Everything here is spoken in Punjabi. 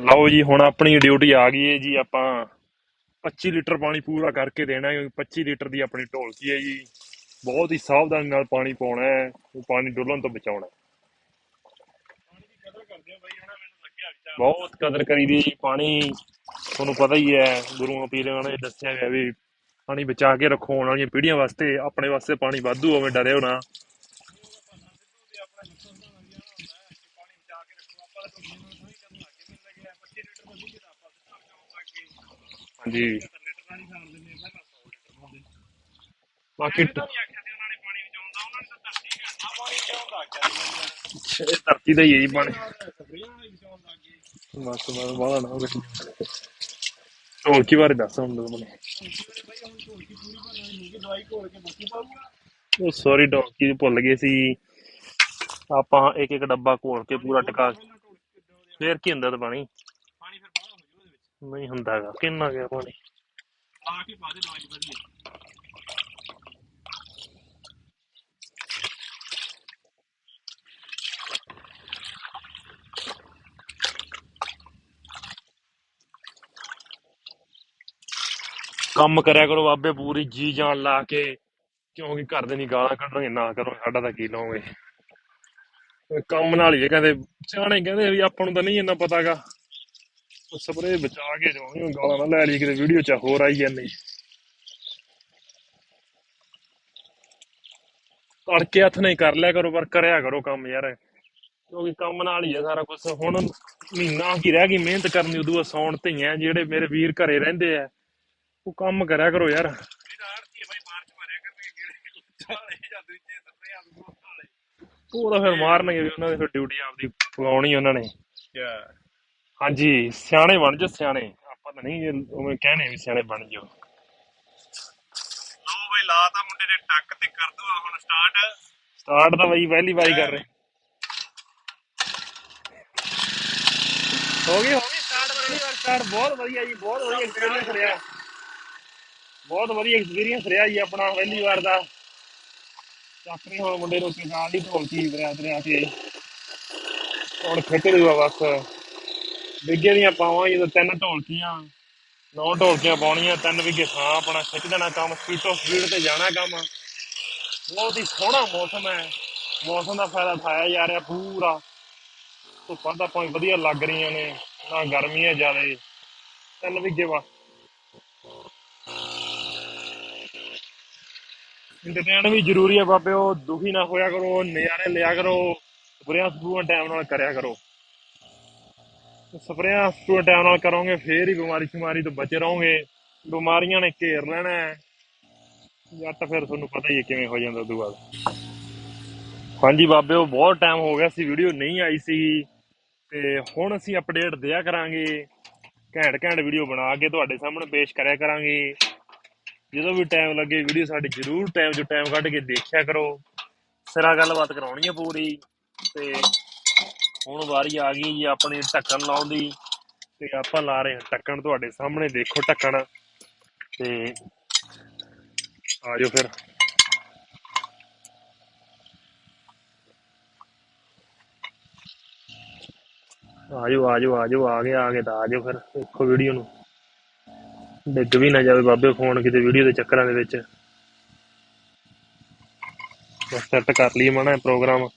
ਲਓ ਜੀ, ਹੁਣ ਆਪਣੀ ਡਿਊਟੀ ਆ ਗਈ ਹੈ ਜੀ, ਆਪਾਂ 25 ਲੀਟਰ ਪਾਣੀ ਪੂਰਾ ਕਰਕੇ ਦੇਣਾ ਹੈ 25 ਲੀਟਰ ਦੀ ਆਪਣੀ ਢੋਲਕੀ ਹੈ ਜੀ। ਬਹੁਤ ਹੀ ਸਾਵਧਾਨੀ ਨਾਲ ਪਾਣੀ ਪਾਉਣਾ ਹੈ, ਉਹ ਪਾਣੀ ਡੁੱਲਣ ਤੋਂ ਬਚਾਉਣਾ ਬਹੁਤ ਕਦਰ ਕਰੀ ਦੀ ਪਾਣੀ ਤੁਹਾਨੂੰ ਪਤਾ ਹੀ ਹੈ, ਗੁਰੂਆਂ ਪੀਰਾਂ ਨੇ ਦੱਸਿਆ ਗਿਆ ਵੀ ਪਾਣੀ ਬਚਾ ਕੇ ਰੱਖੋ ਆਉਣ ਵਾਲੀਆਂ ਪੀੜ੍ਹੀਆਂ ਵਾਸਤੇ, ਆਪਣੇ ਵਾਸਤੇ ਪਾਣੀ ਵਾਧੂ ਹੋਵੇ ਡਰਿਓ ਨਾ ਹਾਂਜੀ ਬਾਕੀ ਟ- ਇਹ ਧਰਤੀ ਦਾ ਹੀ ਹੈ ਜੀ ਪਾਣੀ। ਬਸ ਬਸ ਬਾਹਲਾ ਨਾ ਹੋਵੇ। ਢੋਲਕੀ ਬਾਰੇ ਦੱਸ ਹੁਣ ਤੂੰ ਮੈਨੂੰ? ਉਹ ਸੌਰੀ ਢੋਲਕੀ ਭੁੱਲ ਗਏ ਸੀ। ਆਪਾਂ ਇੱਕ ਇੱਕ ਡੱਬਾ ਘੋਲ ਕੇ ਪੂਰਾ ਟਕਾ ਫੇਰ ਕੀ ਹੁੰਦਾ ਤਾਂ ਪਾਣੀ ਪਾਣੀ ਫਿਰ ਬਾਹਰ ਹੋ ਜੂ ਉਹਦੇ ਵਿੱਚ ਨਹੀਂ ਹੁੰਦਾ ਹੈਗਾ। ਕਿੰਨਾ ਗਿਆ ਪਾਣੀ? ਆ ਕੇ ਪਾ ਦੇ ਦਵਾਈ ਵਧੀਆ। ਕੰਮ ਕਰਿਆ ਕਰੋ ਬਾਬੇ ਪੂਰੀ ਜੀ ਜਾਨ ਲਾ ਕੇ। ਕਿਉਂਕਿ ਘਰ ਦੇ ਨਹੀਂ ਗਾਲਾਂ ਕੱਢਣਗੇ ਨਾ ਕਰੋ ਸਾਡਾ ਤਾਂ ਕੀ ਇਹ ਕੰਮ ਨਾਲ ਹੀ ਇਹ ਕਹਿੰਦੇ ਸਿਆਣੇ ਕਹਿੰਦੇ ਵੀ ਆਪਾਂ ਨੂੰ ਤਾਂ ਨਹੀਂ ਇੰਨਾ ਪਤਾਗਾ ਸਪਰੇ ਬਚਾ ਕੇ ਜਾਵਾਂਗੇ ਗਾਲਾਂ ਨਾ ਲੈ ਲਈ, ਕਿਤੇ ਵੀਡੀਓ ਚ ਹੋਰ ਆਈ ਜਾਂਦੇ। ਤੜਕੇ ਹੱਥ ਨਹੀਂ ਕਰ ਲਿਆ ਕਰੋ, ਪਰ ਕਰਿਆ ਕਰੋ ਕੰਮ ਯਾਰ। ਕਿਉਂਕਿ ਕੰਮ ਨਾਲ ਹੀ ਆ ਸਾਰਾ ਕੁਝ ਹੁਣ ਮਹੀਨਾ ਕੀ ਰਹਿ ਗਈ, ਮਿਹਨਤ ਕਰਨੀ ਉਦੋਂ ਸੌਣ ਧੀਆਂ ਜਿਹੜੇ ਮੇਰੇ ਵੀਰ ਘਰੇ ਰਹਿੰਦੇ ਆ। ਉਹ ਕੰਮ ਕਰਿਆ ਕਰੋ ਯਾਰ। ਉਹ ਤਾਂ ਫਿਰ ਮਾਰਨਗੇ ਵੀ ਉਹਨਾਂ ਦੀ ਫਿਰ ਡਿਊਟੀ ਆਪਦੀ ਪਗਾਉਣੀ ਉਹਨਾਂ ਨੇ। ਕਿਆ ਹਾਂਜੀ ਸਿਆਣੇ ਬਣ ਜਾਓ ਸਿਆਣੇ। ਆਪਾਂ ਤਾਂ ਨਹੀਂ ਇਹ ਉਵੇਂ ਕਹਿਣੇ ਵੀ ਸਿਆਣੇ ਬਣ ਜਾਓ। ਲਓ ਬਈ ਲਾਤਾ ਮੁੰਡੇ ਨੇ ਟੱਕ ਤੇ ਕਰ ਦੋ ਹੁਣ ਸਟਾਰਟ ਸਟਾਰਟ ਤਾਂ ਬਈ ਪਹਿਲੀ ਵਾਰੀ ਕਰ ਰਹੇ। ਹੋ ਗਈ ਹੋ ਗਈ ਸਟਾਰਟ ਪਹਿਲੀ ਵਾਰ ਸਟਾਰਟ ਬਹੁਤ ਵਧੀਆ ਜੀ ਬਹੁਤ ਵਧੀਆ ਐਕਸਪੀਰੀਅੰਸ ਰਿਹਾ। ਬਹੁਤ ਵਧੀਆ ਐਕਸਪੀਰੀਅੰਸ ਰਿਹਾ ਜੀ ਆਪਣਾ ਪਹਿਲੀ ਵਾਰ ਦਾ। ਚੱਕਰੀ ਹੁਣ ਮੁੰਡੇ ਨੂੰ ਕਿਸਾਨ ਦੀ ਢੋਲਕੀ ਦਰਿਆ ਦਰਿਆ ਕੇ। ਹੁਣ ਖਿੱਚ ਦੂਗਾ ਬਸ। ਵਿਗੇ ਦੀਆਂ ਪਾਵਾਂ ਜਦੋਂ ਤਿੰਨ ਢੋਲਕੀਆਂ, ਨੌ ਢੋਲਕੀਆਂ ਪਾਉਣੀਆਂ ਤਿੰਨ ਵਿਗੇ ਥਾਂ ਆਪਣਾ ਖਿੱਚ ਦੇਣਾ ਕੰਮ ਸਪੀਡ ਤੋਂ ਸਪੀਡ ਤੇ ਜਾਣਾ ਕੰਮ। ਬਹੁਤ ਹੀ ਸੋਹਣਾ ਮੌਸਮ ਹੈ। ਮੌਸਮ ਦਾ ਫਾਇਦਾ ਉਠਾਇਆ ਜਾ ਰਿਹਾ ਪੂਰਾ। ਧੁੱਪਾਂ ਤਾਂ ਭਾਵੇਂ ਵਧੀਆ ਲੱਗ ਰਹੀਆਂ ਨੇ, ਨਾ ਗਰਮੀ ਹੈ ਜ਼ਿਆਦਾ। ਤਿੰਨ ਵਿਗੇ ਵਾ। ਇੰਟਰਟੇਨ ਵੀ ਜ਼ਰੂਰੀ ਹੈ ਬਾਬੇ ਉਹ ਦੁਖੀ ਨਾ ਹੋਇਆ ਕਰੋ, ਨਜ਼ਾਰੇ ਲਿਆ ਕਰੋ ਸਪਰੇਆਂ ਸਪਰੂਆਂ ਟਾਈਮ ਨਾਲ ਕਰਿਆ ਕਰੋ। ਸਪਰੇਆਂ ਸਪਰੂਆਂ ਟਾਈਮ ਨਾਲ ਕਰੋਗੇ, ਫੇਰ ਹੀ ਬਿਮਾਰੀ ਸ਼ਮਾਰੀ ਤੋਂ ਬਚੇ ਰਹੋਗੇ। ਬਿਮਾਰੀਆਂ ਨੇ ਘੇਰ ਲੈਣਾ ਜੱਟ ਫਿਰ ਤੁਹਾਨੂੰ ਪਤਾ ਹੀ ਹੈ ਕਿਵੇਂ ਹੋ ਜਾਂਦਾ ਉਦੋਂ ਬਾਅਦ ਹਾਂਜੀ ਬਾਬੇ, ਉਹ ਬਹੁਤ ਟਾਈਮ ਹੋ ਗਿਆ ਸੀ ਵੀਡੀਓ ਨਹੀਂ ਆਈ ਸੀ। ਤੇ ਹੁਣ ਅਸੀਂ ਅਪਡੇਟ ਦਿਆ ਕਰਾਂਗੇ। ਘੈਂਟ ਘੈਂਟ ਵੀਡੀਓ ਬਣਾ ਕੇ ਤੁਹਾਡੇ ਸਾਹਮਣੇ ਪੇਸ਼ ਕਰਿਆ ਕਰਾਂਗੇ। ਜਦੋਂ ਵੀ ਟਾਈਮ ਲੱਗੇ ਵੀਡੀਓ ਸਾਡੀ ਜ਼ਰੂਰ ਟਾਈਮ ਜੋ ਟਾਈਮ ਕੱਢ ਕੇ ਦੇਖਿਆ ਕਰੋ। ਸਿਰਾ ਗੱਲਬਾਤ ਕਰਾਉਣੀ ਹੈ ਪੂਰੀ। ਤੇ ਹੁਣ ਵਾਰੀ ਆ ਗਈ ਜੀ ਆਪਣੀ ਢੱਕਣ ਲਾਉਣ ਦੀ ਤੇ ਆਪਾਂ ਲਾ ਰਹੇ ਹਾਂ ਢੱਕਣ ਤੁਹਾਡੇ ਸਾਹਮਣੇ, ਦੇਖੋ ਢੱਕਣ। ਤੇ ਆਜੋ ਫਿਰ। ਆਜੋ ਆਜੋ ਆਜੋ ਆ ਗਏ ਆ ਗਏ ਤਾਂ ਆਜੋ ਫਿਰ, ਦੇਖੋ ਵੀਡੀਓ ਨੂੰ। ਡਿੱਗ ਵੀ ਨਾ ਜਾਵੇ ਬਾਬੇ ਫੋਨ ਕਿਤੇ ਵੀਡੀਓ ਦੇ ਚੱਕਰਾਂ ਦੇ ਵਿੱਚ। ਬਸ ਸੈੱਟ ਕਰ ਲਈਏ ਮਾਣਾ ਪ੍ਰੋਗਰਾਮ